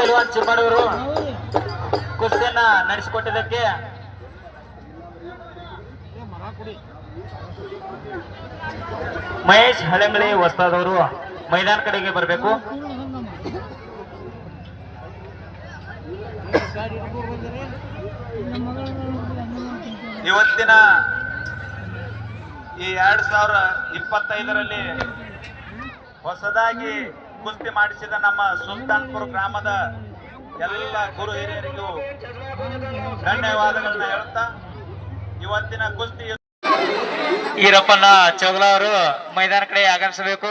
ಪೈಲ್ವಾನ್ ಚಿಮ್ಮಡವರು ಕುಸ್ತಿಯನ್ನ ನಡೆಸಿಕೊಟ್ಟಿದ್ದಕ್ಕೆ. ಮಹೇಶ್ ಹಳೆಂಗಳಿ ಹೊಸದಾದವರು ಮೈದಾನ ಕಡೆಗೆ ಬರಬೇಕು. ಇವತ್ತಿನ ಈ ಎರಡ್ ಸಾವಿರ ಇಪ್ಪತ್ತೈದರಲ್ಲಿ ಹೊಸದಾಗಿ ಕುಸ್ತಿ ಮಾಡಿಸಿದ ನಮ್ಮ ಸುಲ್ತಾನ್ಪುರ ಗ್ರಾಮದ ಎಲ್ಲ ಗುರು ಹಿರಿಯರಿಗೂ ಧನ್ಯವಾದಗಳನ್ನ ಹೇಳುತ್ತಾ ಇವತ್ತಿನ ಕುಸ್ತಿ ಈರಪ್ಪನ ಚೌಗಲ ಅವರು ಮೈದಾನ ಕಡೆ ಆಗಮಿಸಬೇಕು.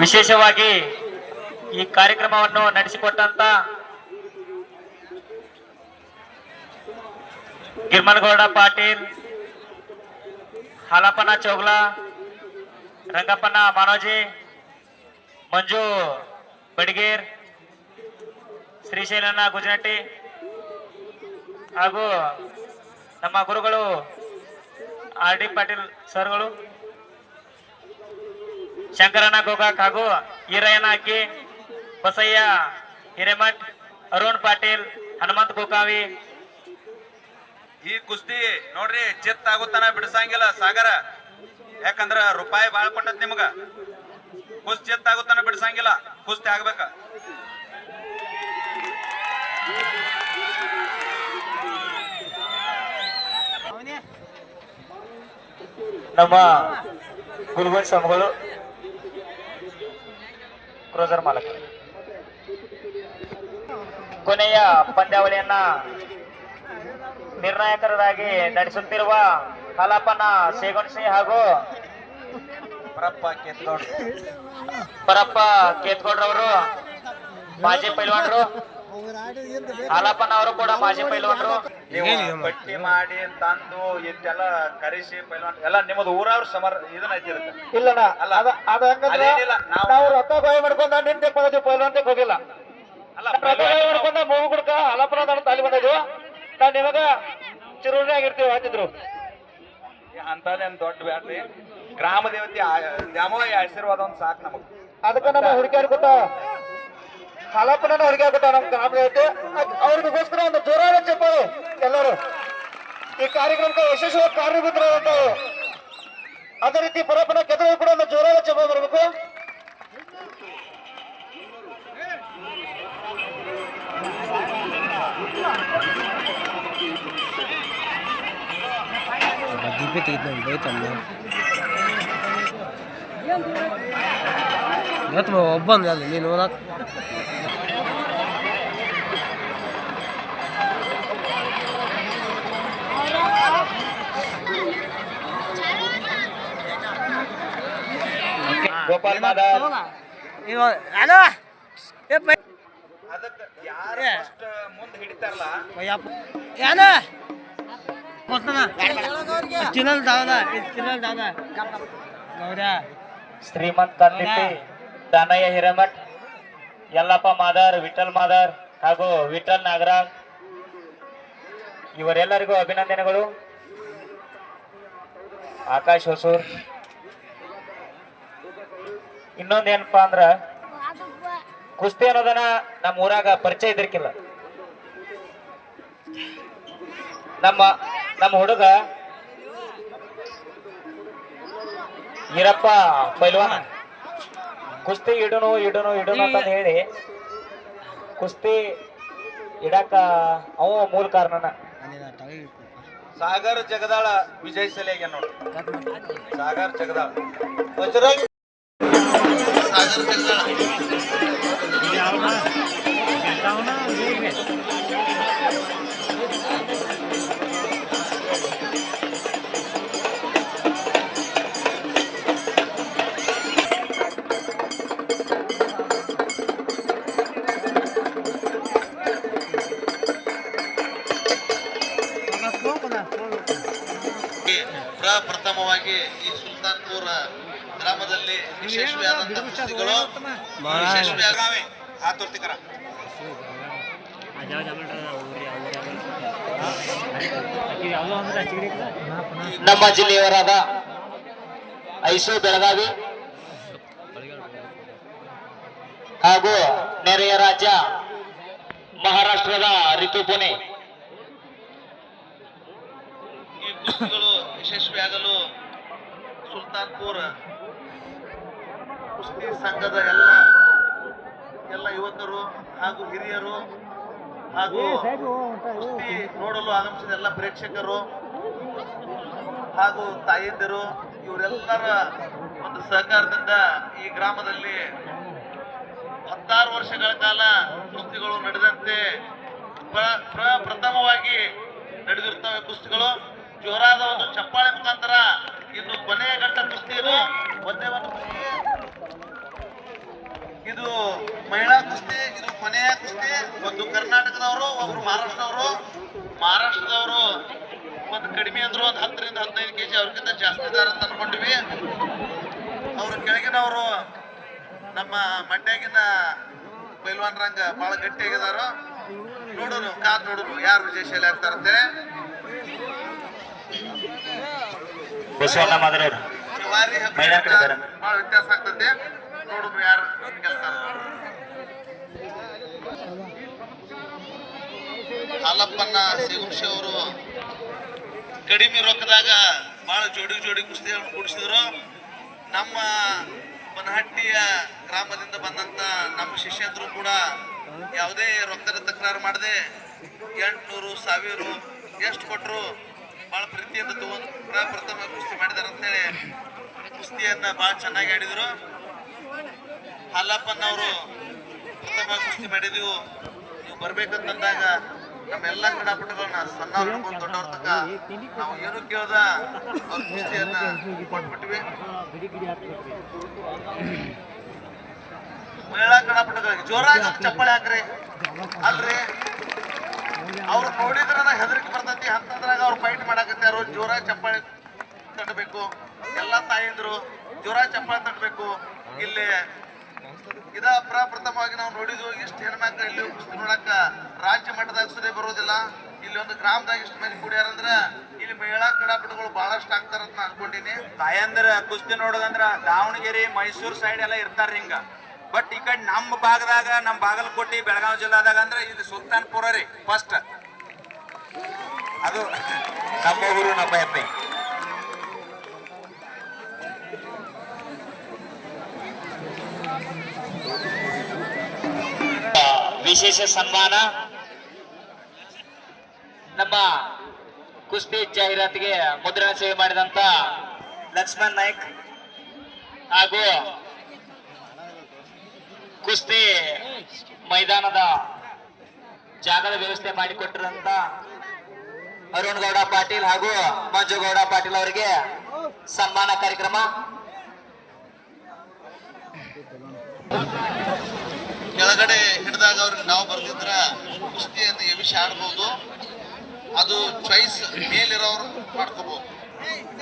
ವಿಶೇಷವಾಗಿ ಈ ಕಾರ್ಯಕ್ರಮವನ್ನು ನಡೆಸಿಕೊಟ್ಟಂತ ಗಿರ್ಮಲ್ಗೌಡ ಪಾಟೀಲ್, ಹಾಲಪ್ಪನ ಚೋಗ್ಲಾ, ರಂಗಪ್ಪನ ಮಾನೋಜಿ, ಮಂಜು ಬಡಿಗೇರ್ ಶ್ರೀಶೈಲನ ಗುಜನಟ್ಟಿ ಹಾಗೂ ನಮ್ಮ ಗುರುಗಳು ಆರ್ ಡಿ ಪಾಟೀಲ್ ಸರ್ಗಳು ಶಂಕರನ ಗೋಗಾಕ್ ಹಾಗೂ ಹಿರಯ್ಯನಾಕಿ ಅಕ್ಕಿ ಬಸಯ್ಯ ಹಿರೇಮಠ್ ಅರುಣ್ ಪಾಟೀಲ್ ಹನುಮಂತ್ ಗೋಕಾವಿ. ಈ ಕುಸ್ತಿ ನೋಡ್ರಿ ಚಿತ್ ಆಗುತ್ತಾನ ಬಿಡಿಸಂಗಿಲ್ಲ ಸಾಗರ. ಯಾಕಂದ್ರ ರೂಪಾಯಿ ಬಾಳ್ ಕೊಟ್ಟದ್ ನಿಮ್ಗ. ಕುಸ್ತಿ ಚಿತ್ ಆಗುತ್ತಾನ ಬಿಡಿಸಂಗಿಲ್ಲ ಕುಸ್ತಿ ಆಗ್ಬೇಕ. ನಮ್ಮ ಗುಲ್ಬನ್ ಸ್ವಾಮಿಗಳು ಕ್ರೋಸರ್ ಮಾಲಕ. ಕೊನೆಯ ಪಂದ್ಯಾವಳಿಯನ್ನ ನಿರ್ಣಾಯಕರಾಗಿ ನಡೆಸುತ್ತಿರುವ ಹಾಲಪ್ಪನ ಸೇಗುಣಸಿ ಹಾಗೂ ಪರಪ್ಪ ಕೆತ್ತೋಡ್ ಪರಪ್ಪ ಕೇತ್ಗೌಡ್ರವರು ಮಾಜಿ ಪೈಲ್ವಾನ್ರು. ಹಾಲಪ್ಪನ ಅವರು ಕೂಡ ಮಾಜಿ ಪೈಲ್ವಾನರು ನೀವು ಪಟ್ಟಿ ಮಾಡಿ ತಂದು ಇಷ್ಟೆಲ್ಲ ಕರೆಸಿ ಪೈಲ್ವಾನ್ ಎಲ್ಲ ನಿಮ್ಮದು ಊರವ್ರ ಸಮರ್ ಇದನ್ನ ಐತಿರುತ್ತೆ ಇಲ್ಲಣ್ಣ ಅಲ್ಲ. ಅದ ಅದ ಹಂಗಂದ್ರೆ ಅದೇನಿಲ್ಲ, ನಾವು- ನಾವು ರೊಕ್ಕ ಬಾಯಿ ಮಾಡ್ಕೊಂಡ ನಿನ್ ಪಡೆದು ಪೈಲ್ವಾನ್ ಹೋಗಿಲ್ಲ. ಅಲ್ಲ ರೊಕ್ಕ ಬಾಯಿ ಮಾಡ್ಕೊಂಡ ಮೂಗು ಕುಡ್ಕ ಹಾಲಪ್ಪನ ನಾನು ತಾಲಿ ಬಂದಿದ್ವು ನಾವು ನಿಮಗ ಚಿರುಣಿ ಆಗಿರ್ತೀವಿ ಅಂತಿದ್ರು ಅಂತದೇನ್ ದೊಡ್ಡ ಬ್ಯಾಡ್ರಿ. ಗ್ರಾಮ ದೇವತೆ ದ್ಯಾಮವ್ವ ಆಶೀರ್ವಾದ ಒಂದ್ ಸಾಕು ನಮಗ್. ಅದಕ್ಕೆ ನಮ್ಮ ಹುಡುಗಿಯರ್ ಕೊಟ್ಟ ಹಾಲಪ್ಪನ ಹೊರಗೆ ಕೊಟ್ಟ ನಮ್ ಗ್ರಾಮದ ಐತೆ. ಅವ್ರಿಗೋಸ್ಕರ ಒಂದು ಜೋರಾದ ಚಪ್ಪಾಳೆ. ಎಲ್ಲರೂ. ಈ ಕಾರ್ಯಕ್ರಮಕ್ಕೆ ಯಶಸ್ವಿ ಕಾರಣೀಭೂತರಾದಂತವು ಅದೇ ರೀತಿ ಪರಪ್ಪನ ಕೆದವು ಕೂಡ ಒಂದು ಜೋರಾದ ಚಪ್ಪಾಳೆ ಬರಬೇಕು ದೀಪೆ ತೆಗಿತಾನೆ ಬೈತಾನೆ ಇವತ್ತು ಒಬ್ಬಂದು ಅಲ್ಲಿ ನೀನು ಗೋಪಾಲ್ ಹಲೋ ಶ್ರೀಮಂತ್ ದಾನಯ್ಯ ಹಿರೇಮಠ್, ಯಲ್ಲಪ್ಪ ಮಾದರ್ ವಿಠಲ್ ಮಾದರ್ ಹಾಗೂ ವಿಠಲ್ ನಾಗರಾಜ್. ಇವರೆಲ್ಲರಿಗೂ ಅಭಿನಂದನೆಗಳು. ಆಕಾಶ್ ಹೊಸೂರ್. ಇನ್ನೊಂದೇನಪ್ಪಾ ಅಂದ್ರ, ಕುಸ್ತಿ ಅನ್ನೋದನ್ನ ನಮ್ಮ ಊರಾಗ ಪರಿಚಯ ಇದ್ರಿಕಿಲ್ಲ. ನಮ್ಮ ನಮ್ಮ ಹುಡುಗ ಈರಪ್ಪ ಪೈಲ್ವಾನ. ಕುಸ್ತಿ ಇಡನು ಇಡನು ಇಡನು ಅಂತ ಹೇಳಿ. ಕುಸ್ತಿ ಇಡಕ ಅವ ಮೂಲ ಕಾರಣನ. ಸಾಗರ್ ಜಗದಾಳ ವಿಜಯ್ ಸಲಿಯಾಗೆ ನೋಡಿ. ಸಾಗರ್ ಜಗದಾಳ. ಬಜರಂಗ್ ಪ್ರಪ್ರಥಮವಾಗಿ ಈ ಸುಲ್ತಾನ್ಪುರ ಗ್ರಾಮದಲ್ಲಿ ಯಶಸ್ವಿಯಾದಂತಹ ಕುಸ್ತಿಗಳು ಯಶಸ್ವಿ ಬೆಳಗಾವಿ ಆತುರ್ತಿಕರ ನಮ್ಮ ಜಿಲ್ಲೆಯವರಾದ ಐಸು ಬೆಳಗಾವಿ ಹಾಗೂ ನೆರೆಯ ರಾಜ್ಯ ಮಹಾರಾಷ್ಟ್ರದ ರಿತು ಪುಣೆ ಈ ಕುಸ್ತಿಗಳು ಯಶಸ್ವಿಯಾಗಲು ಸುಲ್ತಾನ್ಪುರ್ ಕುಸ್ತಿ ಸಂಘದ ಎಲ್ಲ ಎಲ್ಲ ಯುವಕರು ಹಾಗೂ ಹಿರಿಯರು ಹಾಗೂ ಕುಸ್ತಿ ನೋಡಲು ಆಗಮಿಸಿದ ಎಲ್ಲ ಪ್ರೇಕ್ಷಕರು ಹಾಗೂ ತಾಯಂದಿರು ಇವರೆಲ್ಲರ ಒಂದು ಸಹಕಾರದಿಂದ ಈ ಗ್ರಾಮದಲ್ಲಿ ಹತ್ತಾರು ವರ್ಷಗಳ ಕಾಲ ಕುಸ್ತಿಗಳು ನಡೆದಂತೆ ಪ್ರಪ್ರಥಮವಾಗಿ ಪ್ರ- ಪ್ರಥಮವಾಗಿ ನಡೆದಿರ್ತವೆ ಕುಸ್ತಿಗಳು. ಜೋರಾದ ಒಂದು ಚಪ್ಪಾಳೆ ಮುಖಾಂತರ ಇದು ಕೊನೆಯ ಘಟ್ಟ ಕುಸ್ತಿ ಇದು ಒಂದೇ ಒಂದು ಕುಸ್ತಿ. ಇದು ಮಹಿಳಾ ಕುಸ್ತಿ, ಇದು ಕೊನೆಯ ಕುಸ್ತಿ. ಒಂದು ಕರ್ನಾಟಕದವರು, ಒಬ್ರು ಮಹಾರಾಷ್ಟ್ರದವರು. ಮಹಾರಾಷ್ಟ್ರದವರು ಒಂದು ಕಡಿಮೆ ಅಂದ್ರು ಒಂದು ಹತ್ತರಿಂದ ಹದಿನೈದು ಕೆ ಜಿ ಅವ್ರಿಗಿಂತ ಜಾಸ್ತಿ ಇದ್ದಾರೆ ಅಂತ ಅನ್ಕೊಂಡಿವಿ ಅವ್ರ ಕೆಳಗಿನವರು ನಮ್ಮ ಮಂಡ್ಯಾಗಿನ ಪೈಲ್ವಾನ್ರಂಗ ಬಹಳ ಗಟ್ಟಿಯಾಗಿದಾರು. ನೋಡೋನು ಕಾದ್ ನೋಡೋನು ಯಾರು ವಿಜಯಶಾಲಿ ಆಗ್ತಾರಂತೆ? ಬಸವಣ್ಣ ಮಾದರವರು. ಬಹಳ ವ್ಯತ್ಯಾಸ ಆಗ್ತದೆ ನೋಡುದು ಯಾರು ಹಾಲಪ್ಪನ ಸೇಗುಂಶಿ ಅವರು ಕಡಿಮೆ ರೊಕ್ಕದಾಗ ಬಹಳ ಜೋಡಿ ಜೋಡಿ ಕುಸ್ತಿಗಳನ್ನು ಕೂಡಿಸಿದ್ರು. ನಮ್ಮ ಬನಹಟ್ಟಿಯ ಗ್ರಾಮದಿಂದ ಬಂದಂತ ನಮ್ಮ ಶಿಷ್ಯಂದರು ಕೂಡ ಯಾವುದೇ ರೊಕ್ಕದ ತಕರಾರು ಮಾಡದೆ ಎಂಟುನೂರು, ಸಾವಿರ ಎಷ್ಟು ಕೊಟ್ಟರು ಬಹಳ ಪ್ರೀತಿಯಿಂದ ತಗೊಂಡು ಪ್ರಥಮ ಕುಸ್ತಿ ಮಾಡಿದಾರೆ ಅಂತೇಳಿ ಕುಸ್ತಿಯನ್ನ ಬಹಳ ಚೆನ್ನಾಗಿ ಆಡಿದ್ರು. ಹಾಲಪ್ಪನವರು ಪ್ರಥಮ ಕುಸ್ತಿ ಮಾಡಿದೆವು. ನೀವು ಬರ್ಬೇಕಂತಂದಾಗ ನಮ್ಮೆಲ್ಲ ಕ್ರೀಡಾಪಟುಗಳನ್ನ ಹಿಡ್ಕೊಂಡು ದೊಡ್ಡವ್ರ ತನಕ ನಾವು ಏನು ಕೇಳ್ದ ಅವ್ರ ಕುಸ್ತಿಯನ್ನ ಕೊಟ್ಬಿಟ್ವಿ. ಮಹಿಳಾ ಕ್ರೀಡಾಪಟುಗಳಿಗೆ ಜೋರಾಗಿ ಚಪ್ಪಾಳೆ ಹಾಕ್ರಿ. ಅಲ್ರಿ? ಅವ್ರು ನೋಡಿದ್ರ ಹೆದರಿಕೆ ಬರ್ತೈತಿ. ಅಂತಂದ್ರಾಗ ಅವ್ರು ಫೈಟ್ ಮಾಡಾಕತ್ಯಾರು ಜೋರ ಚಪ್ಪಾಳೆ ತಟ್ಟಬೇಕು ಎಲ್ಲ ತಾಯಂದ್ರು ಜೋರ ಚಪ್ಪಾಳೆ ತಟ್ಟಬೇಕು ಇಲ್ಲಿ ಇದ ಪ್ರಪ್ರಥಮವಾಗಿ ನಾವು ನೋಡಿದ್ವು. ಇಷ್ಟು ಹೆಣ್ಮಕ್ಳು ಇಲ್ಲಿ ಕುಸ್ತಿ ನೋಡಕ್ಕ. ರಾಜ್ಯ ಮಟ್ಟದಾಗ ಸುದೇ ಬರೋದಿಲ್ಲ. ಇಲ್ಲಿ ಒಂದು ಗ್ರಾಮದಾಗ ಇಷ್ಟು ಮಂದಿ ಕುಡಿಯಾರಂದ್ರ ಇಲ್ಲಿ ಮಹಿಳಾ ಕ್ರೀಡಾಪಟುಗಳು ಬಹಳಷ್ಟು ಆಗ್ತಾರಂತ ನಾ ಅನ್ಕೊಂಡಿನಿ. ತಾಯಂದ್ರ ಕುಸ್ತಿ ನೋಡೋದಂದ್ರ ದಾವಣಗೆರೆ ಮೈಸೂರು ಸೈಡ್ ಎಲ್ಲ ಇರ್ತಾರ ಹಿಂಗ. ಬಟ್ ಈ ಕಡೆ ನಮ್ಮ ಭಾಗದಾಗ, ನಮ್ಮ ಬಾಗಲಕೋಟೆ, ಬೆಳಗಾವಿ ಜಿಲ್ಲಾದಾಗ ಅಂದ್ರೆ ಇದು ಸುಲ್ತಾನ್ಪುರ ರೀ ಫಸ್ಟ್ ಅದು ನಮ್ಮ ಊರು, ನಮ್ಮ ಹೆಮ್ಮೆ ವಿಶೇಷ ಸನ್ಮಾನ. ನಮ್ಮ ಕುಸ್ತಿ ಜಾಹೀರಾತಿಗೆ ಮುದ್ರಣ ಸೇವೆ ಮಾಡಿದಂತ ಲಕ್ಷ್ಮಣ್ ನಾಯ್ಕ್ ಹಾಗೂ ಕುಸ್ತಿ ಮೈದಾನದ ಜಾಗದ ವ್ಯವಸ್ಥೆ ಮಾಡಿಕೊಟ್ಟಿರಂತ ಅರುಣ್ ಗೌಡ ಪಾಟೀಲ್ ಹಾಗೂ ಮಂಜು ಗೌಡ ಪಾಟೀಲ್ ಅವರಿಗೆ ಸನ್ಮಾನ ಕಾರ್ಯಕ್ರಮ. ಕೆಳಗಡೆ ಹಿಡಿದಾಗ ಅವ್ರಿಗೆ ನಾವು ಬರ್ದಿದ್ರ ಕುಸ್ತಿಯನ್ನು ವಿಷಯ ಆಡ್ಬೋದು. ಅದು ಚಾಯ್ಸ್ ಮೇಲಿರೋರು ಮಾಡ್ಕೋಬಹುದು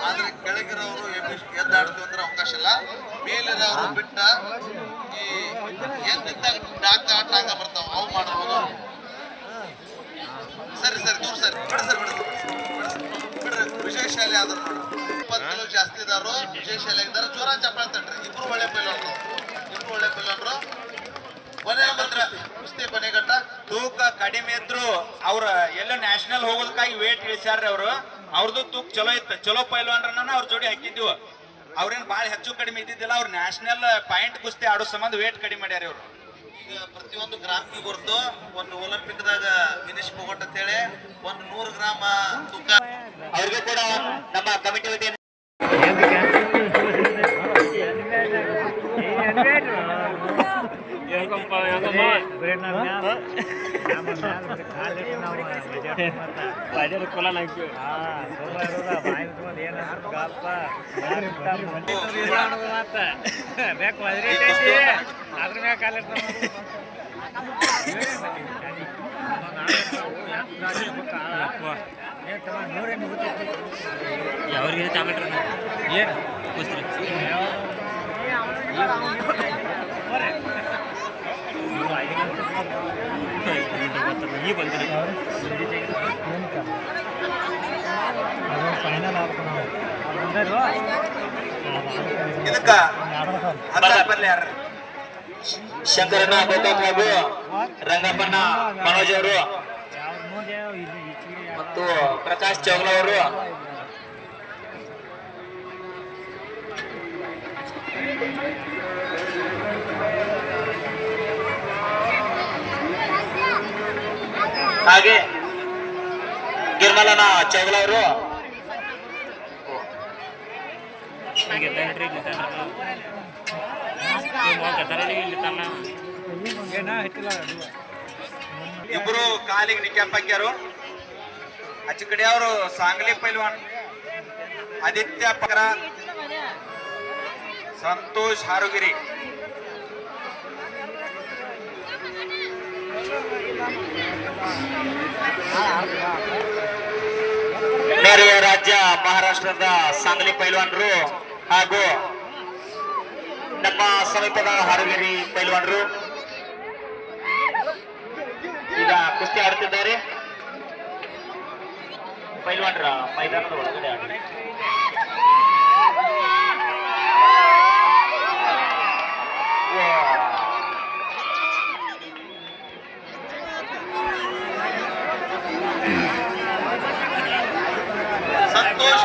ಆದ್ರೆ ಕೆಳಗಿರೋರು ಎದ್ದಾಡ್ತೀವಿ ಅಂದ್ರೆ ಅವಕಾಶ ಇಲ್ಲ. ಮೇಲಿರೋರು ಬಿಟ್ಟ ಈ ಎದ್ದಿದ್ದಾಗ ಡಾಕ್ಟ ಟಾಕ ಬರ್ತಾವ ಅವು ಮಾಡಬಹುದು ಸರಿ ಸರಿ ದೂರ ಸರಿ ಬಿಡ ಸರ್ ಬಿಡ ಬಿಡ್ರಿ ವಿಜಯಶಾಲಿ ಆದ್ರು ಇಪ್ಪತ್ತು ಕಿಲೋ ಜಾಸ್ತಿ ಇದಾರು ವಿಜಯಶಾಲಿ ಆಗಿದ್ದಾರೆ ಜೋರ ಚಪ್ಪಾಳೆ ತಟ್ರಿ ಇಬ್ರು ಒಳ್ಳೆ ಪೈಲನ್ರು ಇಬ್ರು ಒಳ್ಳೆ ಪೈಲನ್ರು ಕೊನೆ ಬಂದ್ರ ಕುಸ್ತಿ ಕೊನೆಗಟ್ಟ ತೂಕ ಕಡಿಮೆ ಇದ್ರು ಅವ್ರ ಎಲ್ಲ ನ್ಯಾಷನಲ್ ಹೋಗೋದಕ್ಕಾಗಿ ವೇಟ್ ಇಳಿಸ್ಯಾರ್ರಿ ಅವರು. ಅವ್ರದ್ದು ತೂಕ ಚಲೋ ಇತ್ತು. ಚಲೋ ಪೈಲ್ವಾನ್ರನ್ನ ಅವ್ರ ಜೋಡಿ ಹಾಕಿದ್ವು. ಅವ್ರೇನ್ ಭಾಳ ಹೆಚ್ಚು ಕಡಿಮೆ ಇದ್ದಿದ್ದಿಲ್ಲ ಅವ್ರು ನ್ಯಾಷನಲ್ ಪಾಯಿಂಟ್ ಕುಸ್ತಿ ಆಡೋ ಸಂಬಂಧ ವೇಟ್ ಕಡಿಮೆ ಮಾಡ್ಯಾರ ಇವ್ರು. ಈಗ ಪ್ರತಿಯೊಂದು ಗ್ರಾಮಿಗೆ ಬರ್ತು ಒಂದು ಒಲಿಂಪಿಕ್ದಾಗ ವಿನಿಶ್ ಪೊಗಟ್ ಅಂತೇಳಿ ಒಂದು ನೂರು ಗ್ರಾಮ ತೂಕ. ಅವ್ರಿಗೆ ಕೂಡ ನಮ್ಮ ಕಮಿಟಿ ವತಿಯಿಂದ ಅದ್ರ ಮ್ಯಾಗ ಕಾಲಿರ್ತಾವ ಯಾವ್ರಿಗೆ ತಗೊಂಡ್ರ ಏನು ಈ ಬಂದ್ರಿ. ಇದಕ್ಕ ಶಂಕರಣ್ಣ ಗೋಕಾಕ್ ಹಾಗೂ ರಂಗಪ್ಪಣ್ಣ ಮನೋಜ್ ಅವರು. ಮತ್ತು ಪ್ರಕಾಶ್ ಚೌಗ್ಲ ಅವರು. ಹಾಗೆ ಗಿರ್ಮಲನ ಚೌಲ ಅವರು. ಇಬ್ರು ಕಾಲಿಗೆ ನಿಕ್ಯಾಪ್ ಹಾಕ್ಯಾರು. ಆಚೆ ಕಡೆ ಅವರು ಸಾಂಗ್ಲಿ ಪೈಲ್ವಾನ್. ಆದಿತ್ಯ ಪಕರ ಸಂತೋಷ್ ಹಾರುಗಿರಿ. ನೆರೆಯ ರಾಜ್ಯ ಮಹಾರಾಷ್ಟ್ರದ ಸಾಂಗ್ಲಿ ಪೈಲ್ವಾನ್ರು ಹಾಗೂ ನಮ್ಮ ಸಮೀಪದ ಹಾರುಗಿರಿ ಪೈಲ್ವಾನ್ರು. ಈಗ ಕುಸ್ತಿ ಆಡುತ್ತಿದ್ದಾರೆ. ಪೈಲ್ವಾನ್ರ ಮೈದಾನದ ಒಳಗಡೆ ಆಡಿ. ಸಂತೋಷ್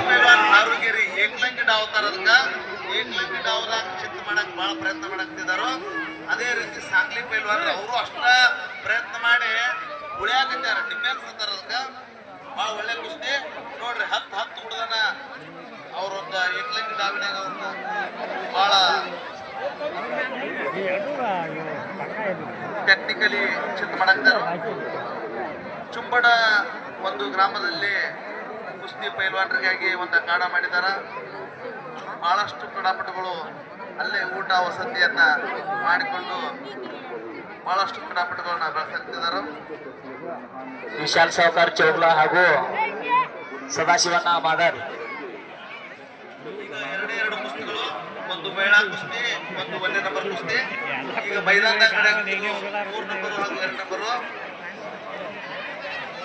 ಪೈಲ್ವಾನ್ ಹಾರುಗಿರಿ ಏಕಲಂಗಿ ಡಾವ್ತಾರ ಅದಕ್ಕ ಏಕ್ಲಂಗಿ ಡಾವ್ದಾಗ ಚಿತ್ ಮಾಡಕ್ ಬಹಳ ಪ್ರಯತ್ನ ಮಾಡಕ್ತಿದಾರೋ ಅದೇ ರೀತಿ ಸಾಂಗ್ಲಿ ಪೈಲ್ವಾನ್ ಅವರು ಅಷ್ಟ ಪ್ರಯತ್ನ ಮಾಡಿ ಉಳಿಯಾಕತ್ಯಾರ. ಡಿಫೆನ್ಸ್ ಅಂತಾರ ಅದಕ್ಕ ಬಹಳ ಒಳ್ಳೆ ಕುಸ್ತಿ. ನೋಡ್ರಿ, ಹತ್ತು ಹತ್ತು ಹುಡುಗನ ಅವ್ರೊಂದ ಏಕಲಂಗಿ ಡಾವಿನಾಗ ಅವ್ರನ್ನ ಬಹಳ ಟೆಕ್ನಿಕಲಿ ಚಿತ್ ಮಾಡಕ್ತಾರ. ಚುಂಬಡ ಒಂದು ಗ್ರಾಮದಲ್ಲಿ ಕುಸ್ತಿ ಪೈಲ್ವಾನರಿಗಾಗಿ ಒಂದು ಅಖಾಡ ಮಾಡಿದಾರ. ಬಹಳಷ್ಟು ಕ್ರೀಡಾಪಟುಗಳು ಅಲ್ಲೇ ಊಟ ವಸತಿಯನ್ನ ಮಾಡಿಕೊಂಡು ಬಹಳಷ್ಟು ಕ್ರೀಡಾಪಟುಗಳನ್ನ ಬೆಳೆಸುತ್ತಿದ್ದಾರೆ ವಿಶಾಲ್ ಸಹಕಾರ ಚೌಗ್ಲ ಹಾಗೂ ಸದಾಶಿವಣ್ಣ ಮಾದರ್. ಎರಡೇ ಎರಡು ಕುಸ್ತಿಗಳು ಒಂದು ಮಹಿಳಾ ಕುಸ್ತಿ ಒಂದು ಒಂದೇ ನಂಬರ್ ಕುಸ್ತಿ. ಈಗ ಮೈದಾನದ ಕಡೆ ಮೂರು ನಂಬರು ಹಾಗೂ ಎರಡು ನಂಬರು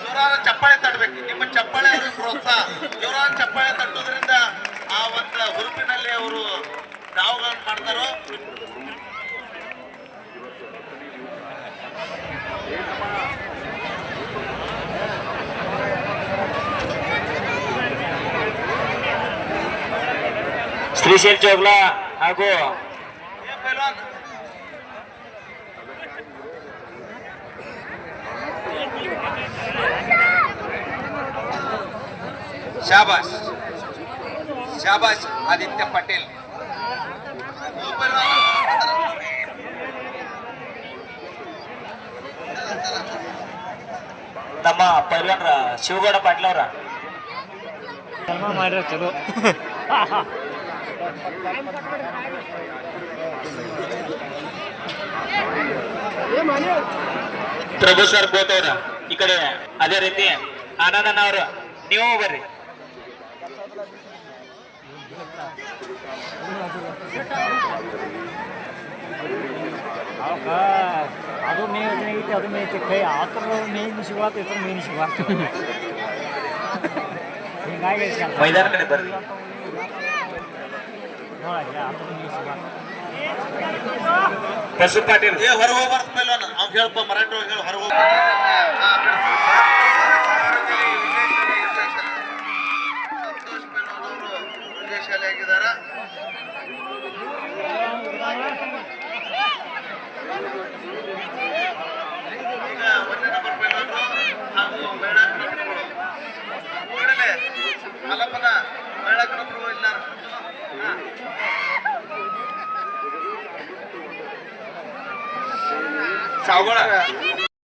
ಜೋರಾದ ಚಪ್ಪಾಳೆ ತಡಬೇಕು. ನಿಮ್ಮ ಚಪ್ಪಾಳೆ ಚಪ್ಪಾಳೆ ತಟ್ಟೋದ್ರಿಂದ ಆ ಒಂದು ಹುರುಪಿನಲ್ಲಿ ಅವರು ದಾವುಗಳನ್ನು ಮಾಡ್ತಾರೋ. ಶ್ರೀಶೈಲ್ ಚೋಗ್ಲಾ ಹಾಗೂ ಏ ಪೈಲ್ವಾನ್ ಶಾಬಾಷ್. ಶಾಬಾಸ್ ಆದಿತ್ಯ ಪಟೇಲ್. ನಮ್ಮ ಪೈಲ್ವಾನ್ರ ಶಿವಗೌಡ ಪಾಟೀಲ್ ಅವರ. ಮಾಡಿರೋ ಚಲೋ ಪ್ರಭು ಸರ್ ಗೋತವ್ರ ಈ ಕಡೆ ಅದೇ ರೀತಿ ಆನಂದನ ಅವರು. ನೀವು ಬರ್ರಿ. ಅದು ಮೇ ಐತಿ ಅದು ಮೇ ಐತಿ ಕೈ ಆ ಥರ ಮೇನ್ ಶಿವಾತ ಇತರ ಮೇನ್ ಶಿವಾತ ಹಿಂಗಾಗಿ ಮೈದಾನ ಕಡೆ ಬರ್ರಿ ನೋಡಲ್ಲ ಆ ಥರ ಮೇನ್ ಶಿವಾತ ಪ್ರಸು ಪಾಟೀಲ್ ಏ ಹೊರ ಹೋಗ್ಬಾರ್ದು ಮೇಲೆ ಅವ್ನು ಹೇಳಪ್ಪ ಮರಾಠಿ ಹೇಳಿ ಹೊರ ಹೋಗ್